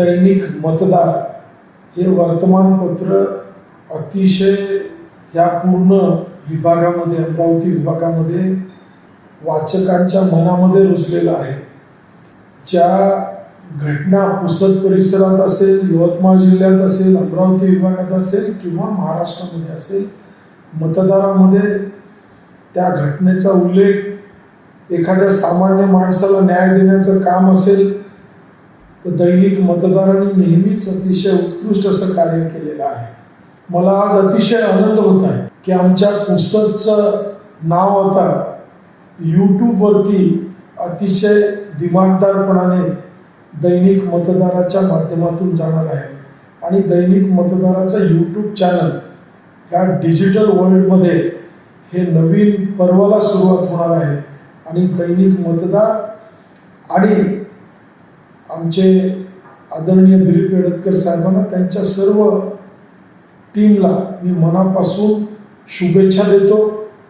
दैनिक मतदार हे वर्तमानपत्र अतिशय या पूर्ण विभागामध्ये अमरावती विभागामध्ये वाचकांच्या मनामध्ये रुजलेलं आहे. ज्या घटना पुसद परिसरात असेल यवतमाळ जिल्ह्यात असेल अमरावती विभागात असेल किंवा महाराष्ट्रामध्ये असेल मतदारामध्ये त्या घटनेचा उल्लेख एखाद्या सामान्य माणसाला न्याय देण्याचं काम असेल तर दैनिक मतदारांनी नेहमीच अतिशय उत्कृष्ट असं कार्य केलेलं आहे. मला आज अतिशय आनंद होत आहे की आमच्या पुसदचं नाव आता यूट्यूबवरती अतिशय दिमागदारपणाने दैनिक मतदाराच्या माध्यमातून जाणार आहे. आणि दैनिक मतदाराचं यूट्यूब चॅनल ह्या डिजिटल वर्ल्डमध्ये हे नवीन पर्वाला सुरुवात होणार आहे. आणि दैनिक मतदार आणि आमचे आदरणीय दिलीप येडतकर साहेबांना त्यांच्या सर्व टीमला मी मनापासून शुभेच्छा देतो.